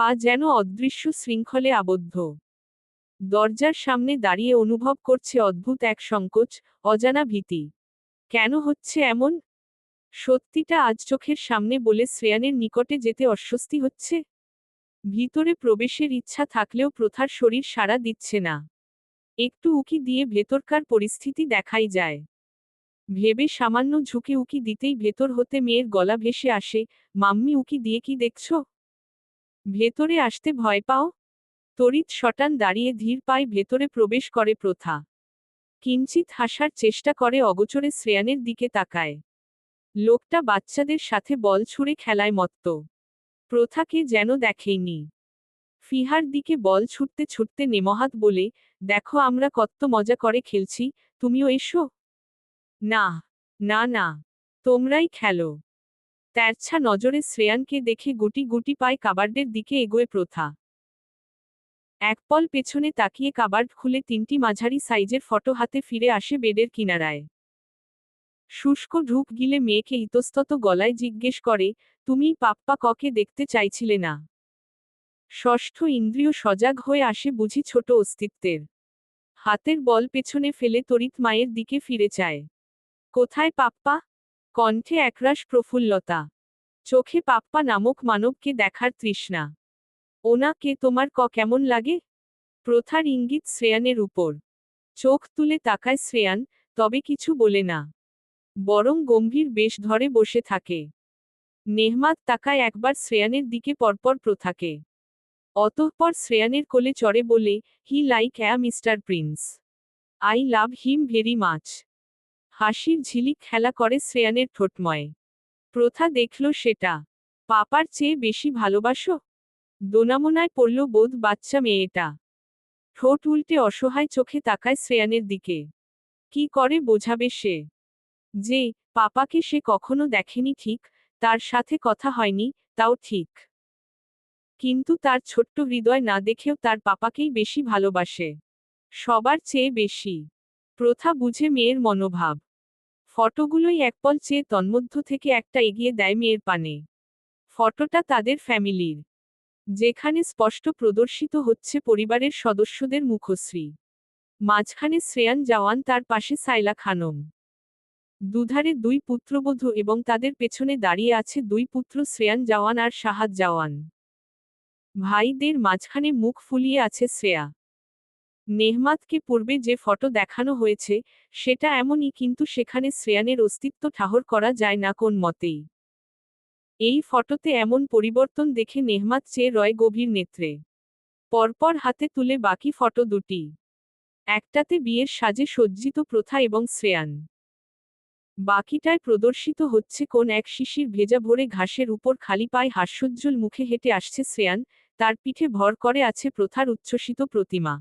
পা যেন অদৃশ্য শৃঙ্খলে আবদ্ধ। দরজার সামনে দাঁড়িয়ে অনুভব করছে অদ্ভুত এক সংকোচ, অজানা ভীতি। কেন হচ্ছে এমন? সত্যিটা আজ চোখের সামনে বলে শ্রেয়ানের নিকটে যেতে অস্বস্তি হচ্ছে? ভিতরে প্রবেশের ইচ্ছা থাকলেও প্রথার শরীর সাড়া দিচ্ছে না। একটু উকি দিয়ে ভেতরকার পরিস্থিতি দেখাই যায়। ভেবে সামান্য ঝুঁকে উকি দিতেই ভেতর হতে মেয়ের গলা ভেসে আসে, মাম্মি, উকি দিয়ে কি দেখছ? ভেতরে আসতে ভয় পাও? তড়িৎ শটান দাঁড়িয়ে ধীর পায়ে ভেতরে প্রবেশ করে প্রথা। কিঞ্চিত হাসার চেষ্টা করে অগোচরে শ্রেয়ানের দিকে তাকায়। লোকটা বাচ্চাদের সাথে বল ছুঁড়ে খেলায় মত্ত। প্রথাকে যেন দেখেইনি। ফিহার দিকে বল ছুটতে ছুটতে নেমহাত বলে, দেখো আমরা কত মজা করে খেলছি, তুমিও এসো? না না না, তোমরাই খেলো। তেরছা নজরে শ্রেয়ানকে দেখে গুটি গুটি পায় কাবার্ডের দিকে এগোয় প্রথা। এক পল পেছনে তাকিয়ে কাবার্ড খুলে তিনটি মাঝারি সাইজের ফটো হাতে ফিরে আসে বেডের কিনারায়। শুষ্ক ঢুক গিলে মেয়েকে ইতস্তত গলায় জিজ্ঞেস করে, তুমি পাপ্পা ককে দেখতে চাইছিলে না? ষষ্ঠ ইন্দ্রিয় সজাগ হয়ে আসে বুঝি ছোট অস্তিত্বের। হাতের বল পেছনে ফেলে তড়িৎ মায়ের দিকে ফিরে চায়। কোথায় পাপ্পা? কণ্ঠে একরাশ প্রফুল্লতা। চোখে পাপ্পা নামক মানবকে দেখার তৃষ্ণা। ওনাকে তোমার ক কেমন লাগে? প্রথার ইঙ্গিত শ্রেয়ানের উপর। চোখ তুলে তাকায় শ্রেয়ান, তবে কিছু বলে না। বরং গম্ভীর বেশ ধরে বসে থাকে। নেহমাত তাকায় একবার শ্রেয়ানের দিকে পরপর প্রথাকে। অতঃপর শ্রেয়ানের কোলে চড়ে বলে, he like a mister prince. I love him very much. হাসির ঝিলিক খেলা করে শ্রেয়ানের ঠোঁটময়। প্রথা দেখল সেটা। পাপার চেয়ে বেশি ভালোবাসো? দোনামোনায় পড়ল বোধ বাচ্চা মেয়েটা। ঠোঁট উল্টে অসহায় চোখে তাকায় শ্রেয়ানের দিকে। কি করে বোঝাবে সে? যে, পাপাকে সে কখনো দেখেনি ঠিক, তার সাথে কথা হয়নি, তাও ঠিক। কিন্তু তার ছোট্ট হৃদয় না দেখেও তার পাপাকেই বেশি ভালোবাসে। সবার চেয়ে বেশি। প্রথা বুঝে মেয়ের মনোভাব। ফটোগুলোই একপল চেয়ে তন্মধ্য থেকে একটা এগিয়ে দেয় মেয়ের পানে। ফটোটা তাদের ফ্যামিলির। যেখানে স্পষ্ট প্রদর্শিত হচ্ছে পরিবারের সদস্যদের মুখশ্রী। মাঝখানে শ্রেয়ান জওয়ান, তার পাশে সাইলা খানম। দুধারে দুই পুত্রবধূ এবং তাদের পেছনে দাঁড়িয়ে আছে দুই পুত্র শ্রেয়ান জওয়ান আর সাহাদ জওয়ান। ভাইদের মাঝখানে মুখ ফুলিয়ে আছে শ্রেয়া। নেহমাতকে পূর্বে যে ফটো দেখানো হয়েছে, সেটা এমনই কিন্তু সেখানে শ্রেয়ানের অস্তিত্ব ঠাহর করা যায় না কোন মতেই। এই ফটোতে এমন পরিবর্তন দেখে নেহমাত চেয়ে রয় গভীর নেত্রে। পরপর হাতে তুলে বাকি ফটো দুটি। একটাতে বিয়ের সাজে সজ্জিত প্রথা এবং শ্রেয়ান। বাকিটায় প্রদর্শিত হচ্ছে কোন এক শিশির ভেজা ভরে ঘাসের উপর খালি পায়ে হাস্যোজ্জ্বল মুখে হেঁটে আসছে শ্রেয়ান, তার পিঠে ভর করে আছে প্রথার উচ্ছ্বসিত প্রতিমা।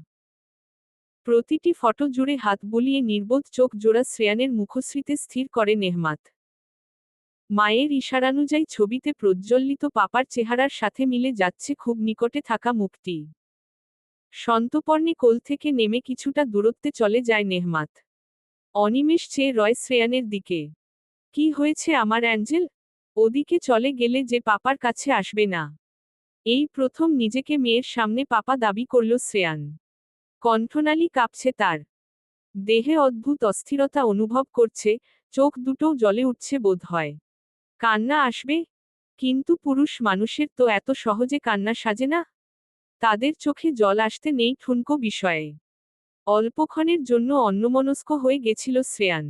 প্রতিটি ফটো জুড়ে হাত বুলিয়ে নির্বোধ চোখ জোড়া শ্রেয়ানের মুখশ্রীতে স্থির করে নেহমাত। মায়ের ইশারানুযায়ী ছবিতে প্রজ্জ্বলিত পাপার চেহারার সাথে মিলে যাচ্ছে খুব নিকটে থাকা মুখটি। সন্তপর্ণে কোল থেকে নেমে কিছুটা দূরত্বে চলে যায় নেহমাত। অনিমেষ চেয়ে রয় শ্রেয়ানের দিকে, কি হয়েছে আমার অ্যাঞ্জেল? ওদিকে চলে গেলে যে পাপার কাছে আসবে না। এই প্রথম নিজেকে মেয়ের সামনে পাপা দাবি করল শ্রেয়ান। কণ্ঠনালী কাঁপছে তার। দেহে অদ্ভুত অস্থিরতা অনুভব করছে, চোখ দুটোও জলে উঠছে বোধ হয়। কান্না আসবে? কিন্তু পুরুষ মানুষের তো এত সহজে কান্না সাজে না? তাদের চোখে জল আসতে নেই ঠুনকো বিষয়ে। অল্পক্ষণের জন্য অন্যমনস্ক হয়ে গেছিল শ্রেয়ান।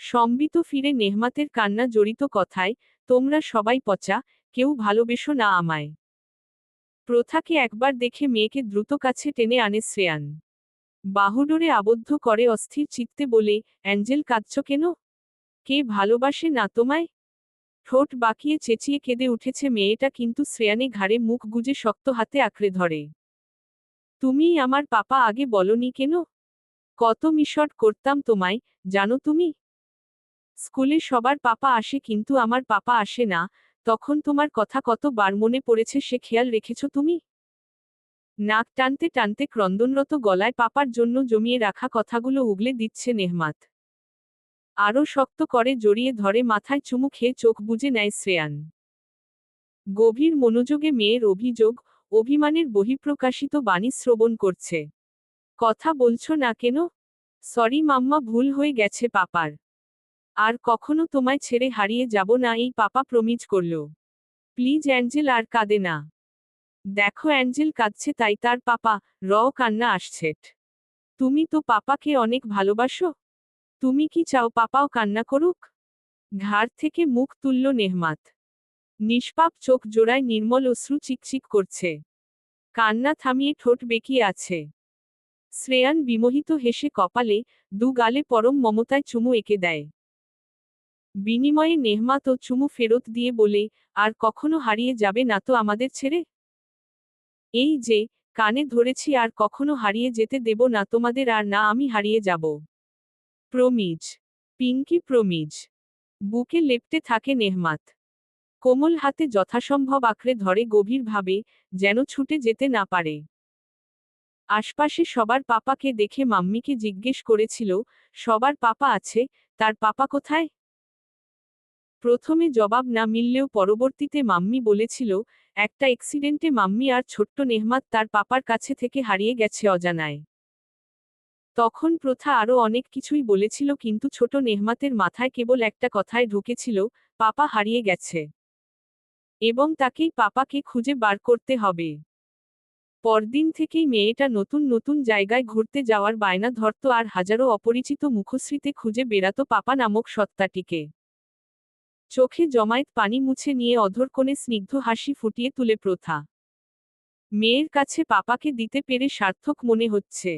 সম্বিত ফিরে নেহমাতের কান্না জড়িত কথায়, তোমরা সবাই পচা, কেউ ভালোবেসো না আমায়। প্রথাকে একবার দেখে মেয়েকে দ্রুত কাছে টেনে আনে শ্রেয়ান। বাহুডোরে আবদ্ধ করে অস্থির চিত্তে বলে, অ্যাঞ্জেল, কাঁদছ কেন? কে ভালোবাসে না তোমায়? ঠোঁট বাকিয়ে চেঁচিয়ে কেঁদে উঠেছে মেয়েটা কিন্তু শ্রেয়ানে ঘাড়ে মুখ গুজে শক্ত হাতে আঁকড়ে ধরে। তুমি আমার পাপা আগে বলনি কেন? কত মিশট করতাম তোমায়, জানো তুমি? স্কুলে সবার পাপা আসে কিন্তু আমার পাপা আসে না তখন তোমার কথা কতবার মনে পড়েছে সে খেয়াল রেখেছ তুমি? নাক টানতে টানতে ক্রন্দনরত গলায় পাপার জন্য জমিয়ে রাখা কথাগুলো উগলে দিচ্ছে নেহমাত। আরও শক্ত করে জড়িয়ে ধরে মাথায় চুমু খেয়ে চোখ বুজে নেয় শ্রেয়ান। গভীর মনোযোগে মেয়ের অভিযোগ, অভিমানের বহিঃপ্রকাশিত বাণী শ্রবণ করছে। কথা বলছো না কেন? সরি মাম্মা, ভুল হয়ে গেছে পাপার। আর কখনো তোমায় ছেড়ে হারিয়ে যাব না, এই পাপা প্রমিজ করল। প্লিজ অ্যাঞ্জেল আর কাঁদে না। দেখো অ্যাঞ্জেল কাঁদছে তাই তার পাপা র কান্না আসছে। তুমি তো পাপাকে অনেক ভালোবাসো। তুমি কি চাও পাপাও কান্না করুক? ঘাড় থেকে মুখ তুলল নেহমাত। নিষ্পাপ চোখ জোড়ায় নির্মল অশ্রু চিকচিক করছে। কান্না থামিয়ে ঠোঁট বেঁকিয়ে আছে। শ্রেয়ান বিমোহিত হেসে কপালে, দু গালে পরম মমতায় চুমু এঁকে দেয়। বিনিময়ে নেহমাত ও চুমু ফেরত দিয়ে বলে, আর কখনো হারিয়ে যাবে না তো আমাদের ছেড়ে? এই যে, কানে ধরেছি আর কখনো হারিয়ে যেতে দেব না, তোমাদের আর না, আমি হারিয়ে যাব। প্রমিজ, পিঙ্কি প্রমিজ, বুকে লেপটে থাকে নেহমাত। কোমল হাতে যথাসম্ভব আঁকড়ে ধরে গভীরভাবে, যেন ছুটে যেতে না পারে। আশপাশে সবার পাপাকে দেখে মাম্মিকে জিজ্ঞেস করেছিল, সবার পাপা আছে, তার পাপা কোথায়? প্রথমে জবাব না মিললেও পরবর্তীতে মাম্মি বলেছিল, একটা অ্যাক্সিডেন্টে মাম্মি আর ছোট্ট নেহমাত তার পাপার কাছে থেকে হারিয়ে গেছে অজানায়। তখন প্রথা আরও অনেক কিছুই বলেছিল কিন্তু ছোট নেহমাতের মাথায় কেবল একটা কথায় ঢুকেছিল, পাপা হারিয়ে গেছে। এবং তাকেই পাপাকে খুঁজে বার করতে হবে। পরদিন থেকেই মেয়েটা নতুন নতুন জায়গায় ঘুরতে যাওয়ার বায়না ধরত আর হাজারো অপরিচিত মুখশ্রীতে খুঁজে বেড়াতো পাপা নামক সত্তাটিকে। চোখে জমায়েত পানি মুছে নিয়ে অধর কোণে স্নিগ্ধ হাসি ফুটিয়ে তুলে প্রথা। মেয়ের কাছে পাপাকে দিতে পেরে সার্থক মনে হচ্ছে।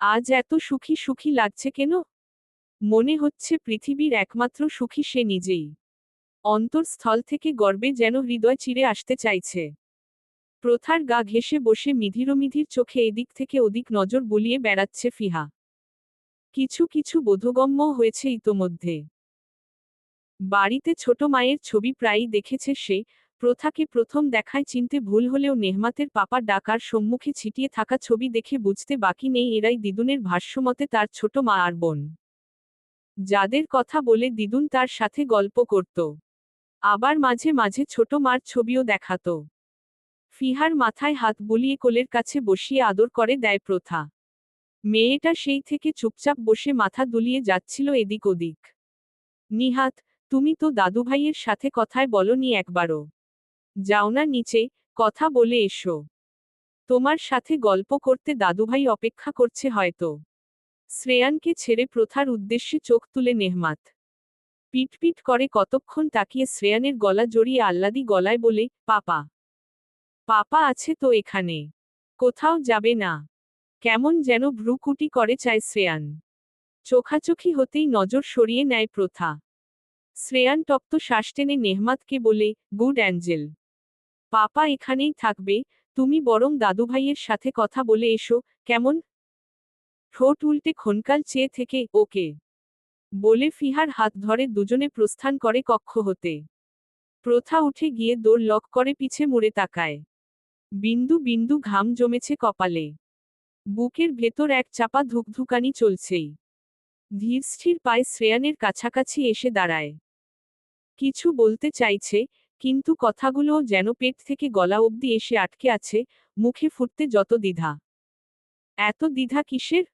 আজ এত সুখী সুখী লাগছে কেন? মনে হচ্ছে পৃথিবীর একমাত্র সুখী সে নিজেই। অন্তরস্থল থেকে গর্বে যেন হৃদয় চিরে আসতে চাইছে। প্রথার গা ঘেসে বসে মিধিরমিধির চোখে এদিক থেকে ওদিক নজর বুলিয়ে বেড়াচ্ছে ফিহা। কিছু কিছু বোধগম্য হয়েছে ইতোমধ্যে। বাড়িতে ছোট মায়ের ছবি প্রায়ই দেখেছে সে, প্রথাকে প্রথম দেখায় চিনতে ভুল হলেও নেহমাতের পাপা ডাকার সম্মুখে ছিটিয়ে থাকা ছবি দেখে বুঝতে বাকি নেই এরাই দিদুনের ভাষ্যমতে তার ছোট মা আর বোন। যাদের কথা বলে দিদুন তার সাথে গল্প করত। আবার মাঝে মাঝে ছোট মার ছবিও দেখাত। ফিহার মাথায় হাত বুলিয়ে কোলের কাছে বসিয়ে আদর করে দেয় প্রথা। মেয়েটা সেই থেকে চুপচাপ বসে মাথা দুলিয়ে যাচ্ছিল এদিক ওদিক নিহাত তুমি তো দাদুভাইয়ের সাথে কথায় বলনি একবারও। যাও না নিচে, কথা বলে এসো। তোমার সাথে গল্প করতে দাদুভাই অপেক্ষা করছে হয়তো। শ্রেয়ানকে ছেড়ে প্রথার উদ্দেশ্যে চোখ তুলে নেহমাত। পিটপিট করে কতক্ষণ তাকিয়ে শ্রেয়ানের গলা জড়িয়ে আহ্লাদি গলায় বলে, পাপা। পাপা আছে তো এখানে। কোথাও যাবে না। কেমন যেন ভ্রুকুটি করে চায় শ্রেয়ান। চোখাচোখি হতেই নজর সরিয়ে নেয় প্রথা। শ্রেয়ান তপ্ত শ্বাস টেনে নেহমাতকে বলে, গুড অ্যাঞ্জেল। পাপা এখানেই থাকবে, তুমি বরং দাদুভাইয়ের সাথে কথা বলে এসো, কেমন? ঠোঁট উল্টে খনকাল চেয়ে থেকে, ওকে। বলে ফিহার হাত ধরে দুজনে প্রস্থান করে কক্ষ হতে। প্রথা উঠে গিয়ে দৌড় লক করে পিছে মুড়ে তাকায়। বিন্দু বিন্দু ঘাম জমেছে কপালে। বুকের ভেতর এক চাপা ধুকধুকানি চলছেই। ধীরস্থির পায়ে শ্রেয়ানের কাছাকাছি এসে দাঁড়ায়। কিছু বলতে চাইছে, কিন্তু কথাগুলোও যেন পেট থেকে গলা অবধি এসে আটকে আছে, মুখে ফুটতে যত দ্বিধা। এত দ্বিধা কিসের?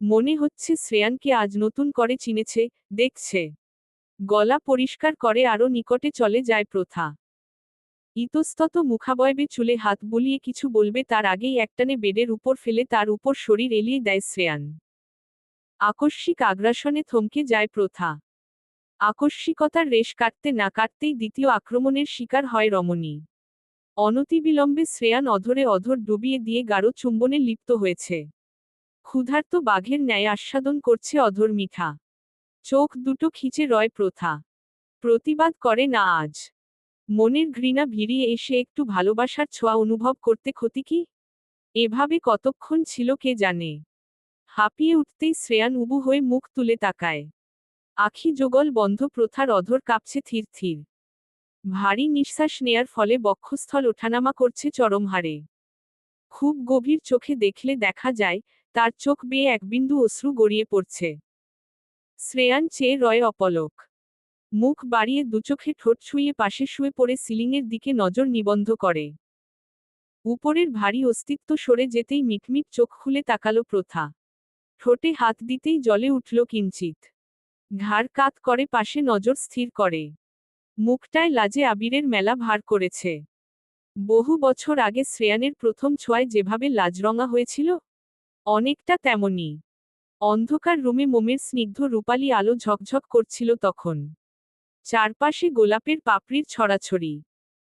মনে হচ্ছে শ্রেয়ানকে আজ নতুন করে চিনেছে, দেখছে। গলা পরিষ্কার করে আরও নিকটে চলে যায় প্রথা। ইতস্তত মুখাবয়বে চুলে হাত বুলিয়ে কিছু বলবে তার আগেই একটানে বেডের উপর ফেলে তার উপর শরীর এলিয়ে দেয় শ্রেয়ান। আকস্মিক আগ্রাসনে থমকে যায় প্রথা। আকস্মিকতার রেশ কাটতে না কাটতেই দ্বিতীয় আক্রমণের শিকার হয় রমণী। অনতিবিলম্বে শ্রেয়ান অধরে অধর ডুবিয়ে দিয়ে গাঢ় চুম্বনে লিপ্ত হয়েছে। ক্ষুধার্ত বাঘের ন্যায় আস্বাদন করছে অধর মিঠা। চোখ দুটো খিচে রয় প্রথা। প্রতিবাদ করে না আজ। মনের ঘৃণা ভিড়িয়ে এসে একটু ভালোবাসার ছোঁয়া অনুভব করতে ক্ষতি কি? এভাবে কতক্ষণ ছিল কে জানে? হাঁপিয়ে উঠতেই শ্রেয়ান উবু হয়ে মুখ তুলে তাকায়। আখি যোগল বন্ধ প্রথার অধর কাঁপছে থির থির। ভারী নিঃশ্বাস নেয়ার ফলে বক্ষস্থল ওঠানামা করছে চরম হারে। খুব গভীর চোখে দেখলে দেখা যায়, তার চোখ বেয়ে এক বিন্দু অশ্রু গড়িয়ে পড়ছে। শ্রেয়ান চেয়ে রয় অপলক। মুখ বাড়িয়ে দুচোখে ঠোঁট ছুঁয়ে পাশে শুয়ে পড়ে সিলিংয়ের দিকে নজর নিবন্ধ করে। উপরের ভারী অস্তিত্ব সরে যেতেই মিটমিট চোখ খুলে তাকালো প্রথা। ঠোঁটে হাত দিতেই জলে উঠল কিঞ্চিত। ঘাড় কাত করে, পাশে নজর স্থির করে। মুখটায় লাজে আবিরের মেলা ভার করেছে। বহু বছর আগে শ্রেয়ানের প্রথম ছোঁয়ায় যেভাবে লাজরঙা হয়েছিল, অনেকটা তেমনই। অন্ধকার রুমে মোমের স্নিগ্ধ রূপালী আলো ঝকঝক করছিল তখন। চারপাশে গোলাপের পাপড়ির ছড়াছড়ি।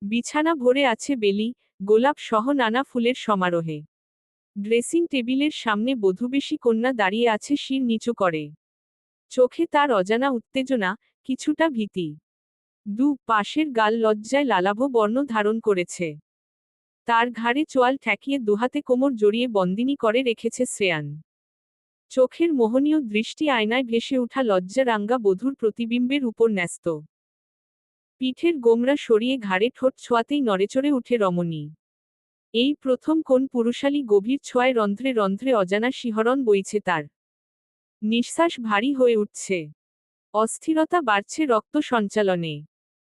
বিছানা ভরে আছে বেলি, গোলাপ সহ নানা ফুলের সমারোহে। ড্রেসিং টেবিলের সামনে বধুবেশী কন্যা দাঁড়িয়ে আছে শির নিচু করে। চোখে তার অজানা উত্তেজনা, কিছুটা ভীতি। দু, পাশের গাল লজ্জায় লালাভ বর্ণ ধারণ করেছে। তার ঘাড়ে চোয়াল ঠেকিয়ে দুহাতে কোমর জড়িয়ে বন্দিনী করে রেখেছে শ্রেয়ান। চোখের মোহনীয় দৃষ্টি আয়নায় ভেসে ওঠা লজ্জারাঙ্গা বধূর প্রতিবিম্বের উপর ন্যস্ত। পিঠের গোমরা সরিয়ে ঘাড়ে ঠোঁট ছোঁয়াতেই নড়েচড়ে উঠে রমণী। এই প্রথম কোন পুরুষালী গভীর ছোঁয়ায় রন্ধ্রে রন্ধ্রে অজানা শিহরণ বইছে তার। নিঃশ্বাস ভারী হয়ে উঠছে। অস্থিরতা বাড়ছে রক্ত সঞ্চালনে।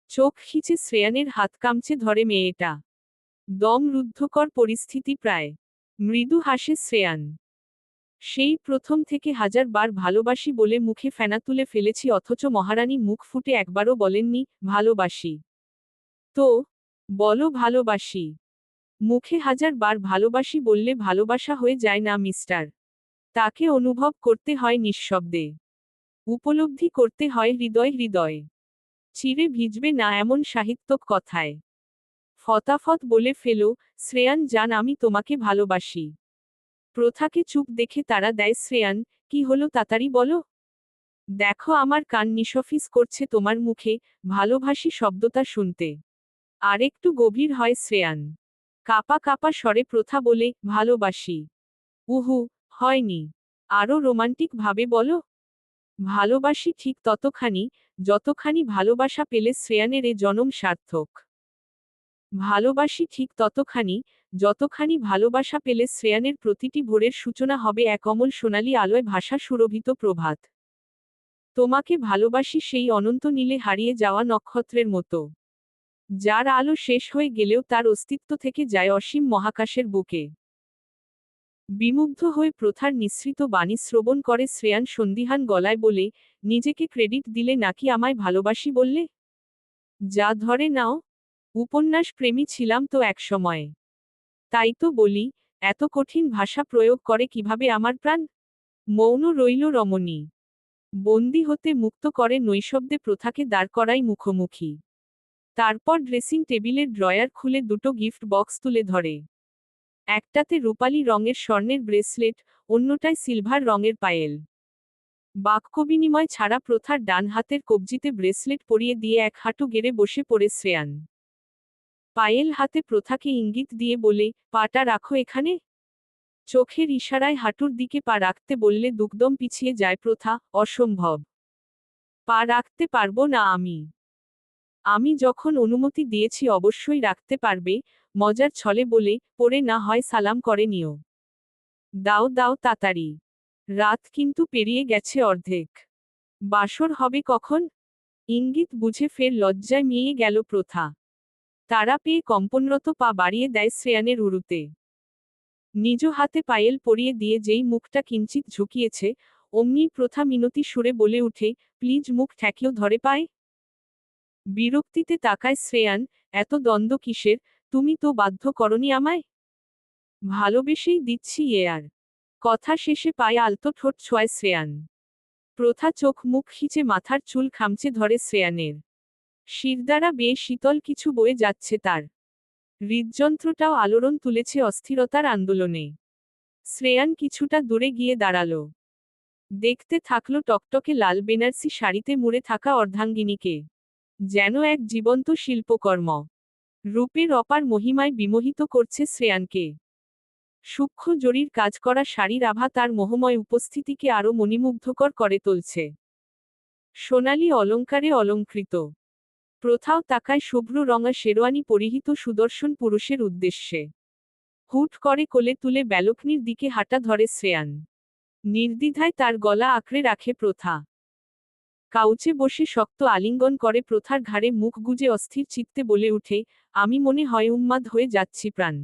চোখ খিচে শ্রেয়ানের হাত কামচে ধরে মেয়েটা। দম রুদ্ধকর পরিস্থিতি প্রায়। মৃদু হাসে শ্রেয়ান। সেই প্রথম থেকে হাজার বার ভালোবাসি বলে মুখে ফেনা তুলে ফেলেছি অথচ মহারানী মুখ ফুটে একবারও বলেননি, ভালোবাসি। তো, বলো ভালোবাসি। মুখে হাজার বার ভালোবাসি বললে ভালোবাসা হয়ে যায় না, মিস্টার। তাকে অনুভব করতে হয় নিঃশব্দে। উপলব্ধি করতে হয় হৃদয় হৃদয়ে। চিরে ভিজবে না এমন সাহিত্যক কথায়। ফতাফত বলে ফেলো, শ্রেয়ান জান, আমি তোমাকে ভালোবাসি। প্রথাকে চুপ দেখে তারা দেয়, শ্রেয়ান, কি হলো তাড়াতাড়ি বলো? দেখো আমার কান নিশফিস করছে তোমার মুখে ভালোবাসি শব্দটা শুনতে। আরেকটু গভীর হয় শ্রেয়ান। কাপা কাপা স্বরে প্রথা বলে, ভালোবাসি। উহু হয়নি। আরও রোমান্টিক ভাবে বলো। ভালোবাসি ঠিক ততখানি, যতখানি ভালোবাসা পেলে শ্রেয়ানের এ জনম সার্থক। ভালোবাসি ঠিক ততখানি, যতখানি ভালোবাসা পেলে শ্রেয়ানের প্রতিটি ভোরের সূচনা হবে এক অমল সোনালী আলোয় ভাষা সুরভিত প্রভাত। তোমাকে ভালোবাসি সেই অনন্ত নীলে হারিয়ে যাওয়া নক্ষত্রের মতো। যার আলো শেষ হয়ে গেলেও তার অস্তিত্ব থেকে যায় অসীম মহাকাশের বুকে। বিমুগ্ধ হয়ে প্রথার নিঃসৃত বাণী শ্রবণ করে শ্রেয়ান সন্দিহান গলায় বলে, নিজেকে ক্রেডিট দিলে নাকি আমায় ভালোবাসি বললে? যা ধরে নাও, উপন্যাস প্রেমী ছিলাম তো একসময়ে তাই তো বলি, এত কঠিন ভাষা প্রয়োগ করে কীভাবে আমার প্রাণ? মৌন রইল রমণী। বন্দি হতে মুক্ত করে নৈশব্দে প্রথাকে দাঁড় করাই মুখোমুখি। তারপর ড্রেসিং টেবিলের ড্রয়ার খুলে দুটো গিফট বক্স তুলে ধরে। একটাতে রূপালী রঙের স্বর্ণের ব্রেসলেট, অন্যটায় সিলভার রঙের পায়েল। বাক্য বিনিময় ছাড়া প্রথার ডান হাতের কবজিতে ব্রেসলেট পরিয়ে দিয়ে এক হাঁটু গেড়ে বসে পড়ে শ্রেয়ান। পায়েল হাতে প্রথাকে ইঙ্গিত দিয়ে বলে, পাটা রাখো এখানে। চোখের ইশারায় হাঁটুর দিকে পা রাখতে বললে দুকদম পিছিয়ে যায় প্রথা, অসম্ভব। পা রাখতে পারব না আমি। আমি যখন অনুমতি দিয়েছি অবশ্যই রাখতে পারবে। মজার ছলে বলে, পড়ে না হয় সালাম করে নিও। দাও দাও তাতারি রাত কিন্তু পেরিয়ে গেছে অর্ধেক। বাসর হবে কখন? ইঙ্গিত বুঝে ফের লজ্জায় মিয়ে গেল প্রথা। তারা পেয়ে কম্পনরত পা বাড়িয়ে দেয় শ্রেয়ানের উরুতে। নিজ হাতে পায়েল পরিয়ে দিয়ে যেই মুখটা কিঞ্চিত ঝুঁকিয়েছে, অমনি প্রথা মিনতি সুরে বলে উঠে, প্লিজ মুখ ঠেকিও ধরে পায়? বিরক্তিতে তাকায় শ্রেয়ান, এত দ্বন্দ্ব কিসের? তুমি তো বাধ্য করনি আমায়? ভালোবেসেই দিচ্ছি এ আর। কথা শেষে পায়ে আলতো ঠোঁট ছোঁয় শ্রেয়ান। প্রথা চোখ মুখ খিচে মাথার চুল খামচে ধরে শ্রেয়ানের। শিরদারা বেয়ে শীতল কিছু বয়ে যাচ্ছে তার। হৃদযন্ত্রটাও আলোড়ন তুলেছে অস্থিরতার আন্দোলনে। শ্রেয়ান কিছুটা দূরে গিয়ে দাঁড়াল। দেখতে থাকল টকটকে লাল বেনারসি শাড়িতে মুড়ে থাকা অর্ধাঙ্গিনীকে। যেন এক জীবন্ত শিল্পকর্ম। রূপের অপার মহিমায় বিমোহিত করছে শ্রেয়ানকে। সূক্ষ্ম জরির কাজ করা শাড়ির আভা তার মোহময় উপস্থিতিকে আরও মণিমুগ্ধকর করে তুলছে। সোনালি অলঙ্কারে অলঙ্কৃত। প্রথাও তাকায় শুভ্র রঙা শেরওয়ানি পরিহিত সুদর্শন পুরুষের উদ্দেশ্যে। হুট করে কোলে তুলে ব্যালকনির দিকে হাঁটা ধরে শ্রেয়ান। নির্দ্বিধায় তার গলা আঁকড়ে রাখে প্রথা। কাউচে বসে শক্ত আলিঙ্গন করে প্রথার ঘাড়ে মুখ গুজে অস্থির চিত্তে বলে উঠে, আমি মনে হয় উন্মাদ হয়ে যাচ্ছি প্রাণ।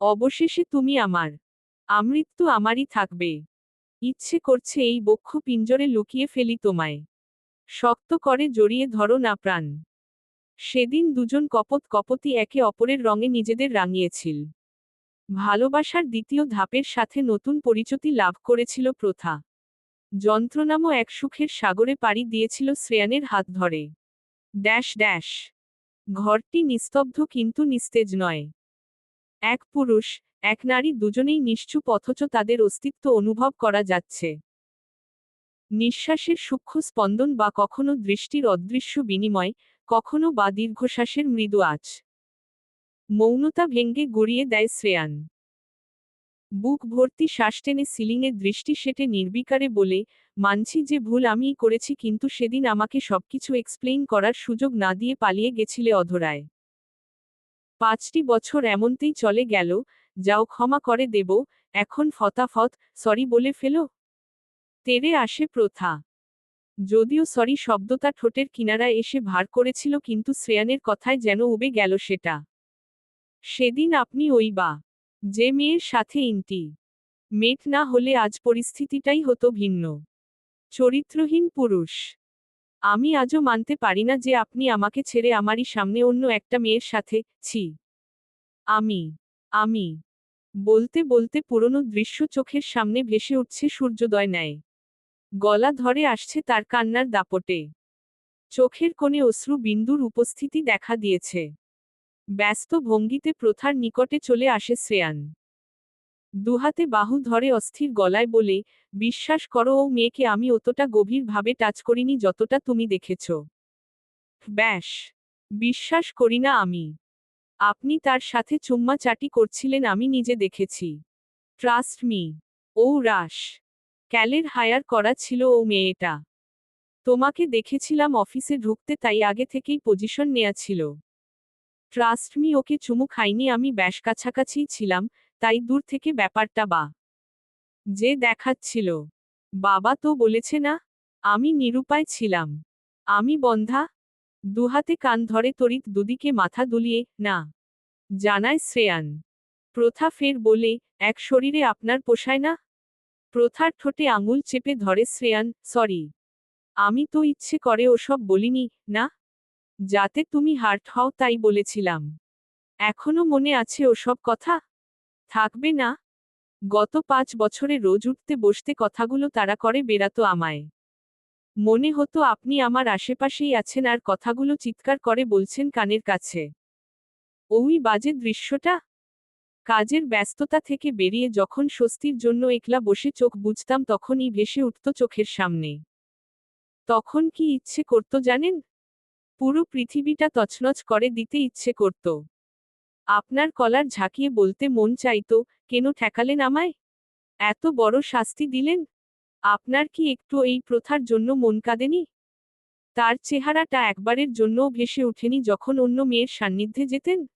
অবশেষে তুমি আমার। আমৃত্যু আমারই থাকবে। ইচ্ছে করছে এই বক্ষ পিঞ্জরে লুকিয়ে ফেলি তোমায়। শক্ত করে জড়িয়ে ধরো না প্রাণ। সেদিন দুজন কপত কপতি একে অপরের রঙে নিজেদের রাঙিয়েছিল। ভালোবাসার দ্বিতীয় ধাপের সাথে নতুন পরিচিতি লাভ করেছিল প্রথা। যন্ত্রণামো এক সুখের সাগরে পাড়ি দিয়েছিল শ্রেয়ানের হাত ধরে। Dash dash. ঘরটি নিস্তব্ধ কিন্তু নিস্তেজ নয়। এক পুরুষ, এক নারী দুজনেই নিশ্চুপ অথচ তাদের অস্তিত্ব অনুভব করা যাচ্ছে। নিঃশ্বাসের সূক্ষ্ম স্পন্দন বা কখনো দৃষ্টির অদৃশ্য বিনিময়, কখনো বা দীর্ঘশ্বাসের মৃদু আঁচ। মৌনতা ভেঙ্গে গড়িয়ে দেয় শ্রেয়ান। বুক ভর্তি শ্বাস টেনে সিলিংয়ে দৃষ্টি সেটে নির্বিকারে বলে, মানছি যে ভুল আমিই করেছি, কিন্তু সেদিন আমাকে সবকিছু এক্সপ্লেইন করার সুযোগ না দিয়ে পালিয়ে গেছিলে অধরায়। পাঁচটি বছর এমনতেই চলে গেল, যাও ক্ষমা করে দেব, এখন ফতাফত সরি বলে ফেলো। তেরে আসে প্রথা। যদিও সরি শব্দটা ঠোঁটের কিনারায় এসে ভার করেছিল, কিন্তু শ্রেয়ানের কথায় যেন উবে গেল সেটা। সেদিন আপনি ওই বা যে মেয়ের সাথে ইন্টি। মেট না হলে আজ পরিস্থিতিটাই হতো ভিন্ন। চরিত্রহীন পুরুষ। আমি আজও মানতে পারি না যে আপনি আমাকে ছেড়ে আমারই সামনে অন্য একটা মেয়ের সাথে, ছি। আমি আমি। বলতে বলতে পুরনো দৃশ্য চোখের সামনে ভেসে উঠছে সূর্যোদয় নেয় গলা ধরে আসছে তার কান্নার দাপটে। চোখের কোণে অশ্রু বিন্দুর উপস্থিতি দেখা দিয়েছে। ব্যস্ত ভঙ্গিতে প্রথার নিকটে চলে আসে শ্রেয়ান। দুহাতে বাহু ধরে অস্থির গলায় বলে, বিশ্বাস করো ও মেয়েকে আমি অতটা গভীরভাবে টাচ করিনি যতটা তুমি দেখেছ। ব্যাস, বিশ্বাস করি না আমি। আপনি তার সাথে চুম্মা চাটি করছিলেন আমি নিজে দেখেছি। Trust me. ও রাস ক্যালের হায়ার করা ছিল ও মেয়েটা। তোমাকে দেখেছিলাম অফিসে ঢুকতে তাই আগে থেকেই পজিশন নেয়া ছিল। ট্রাস্ট মি ওকে চুমু খাইনি, আমি ব্যাস কাছাকাছিই ছিলাম, তাই দূর থেকে ব্যাপারটা বা। যে দেখাচ্ছিল। বাবা তো বলেছে না, আমি নিরুপায় ছিলাম। আমি বন্ধা, দুহাতে কান ধরে তরিত দুদিকে মাথা দুলিয়ে, না। জানায় শ্রেয়ান। প্রথা ফের বলে, এক শরীরে আপনার পোষায় না? প্রথার ঠোঁটে আঙুল চেপে ধরে শ্রেয়ান, সরি। আমি তো ইচ্ছে করে ওসব বলিনি, না। যাতে তুমি হার্ট হও তাই বলেছিলাম। এখনও মনে আছে ওসব কথা? থাকবে না। গত পাঁচ বছরে রোজ উঠতে বসতে কথাগুলো তারা করে বেড়াতো আমায়। মনে হতো আপনি আমার আশেপাশেই আছেন আর কথাগুলো চিৎকার করে বলছেন কানের কাছে। ওই বাজে দৃশ্যটা? কাজের ব্যস্ততা থেকে বেরিয়ে যখন স্বস্তির জন্য একলা বসে চোখ বুঝতাম তখনই ভেসে উঠত চোখের সামনে। তখন কি ইচ্ছে করত জানেন? পুরো পৃথিবীটা তছনছ করে দিতে ইচ্ছে করত। আপনার কলার ঝাঁকিয়ে বলতে মন চাইত, কেন ঠেকালেন আমায়? এত বড় শাস্তি দিলেন? আপনার কি একটু এই প্রথার জন্য মন কাঁদেনি? তার চেহারাটা একবারের জন্যও ভেসে ওঠেনি যখন অন্য মেয়ের সান্নিধ্যে যেতেন।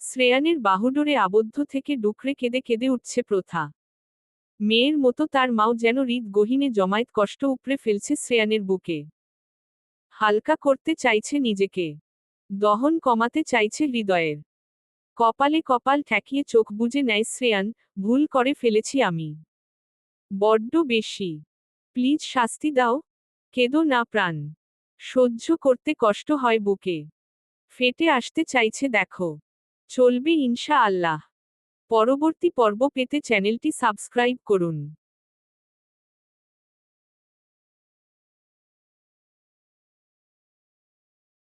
শ্রেয়ানের বাহুডোরে আবদ্ধ থেকে ডুকরে কেঁদে কেঁদে উঠছে প্রথা। মেয়ের মতো তার মাও যেন হৃদ গহিনে জমায়েত কষ্ট উপড়ে ফেলছে শ্রেয়ানের বুকে। হালকা করতে চাইছে নিজেকে। দহন কমাতে চাইছে হৃদয়ের। কপালে কপাল ঠেকিয়ে চোখ বুঝে নেয় শ্রেয়ান, ভুল করে ফেলেছি আমি। বড্ড বেশি। প্লিজ শাস্তি দাও। কেদো না প্রাণ। সহ্য করতে কষ্ট হয় বুকে। ফেটে আসতে চাইছে দেখো। চলবে ইনশা আল্লাহ। পরবর্তী পর্ব পেতে চ্যানেলটি সাবস্ক্রাইব করুন।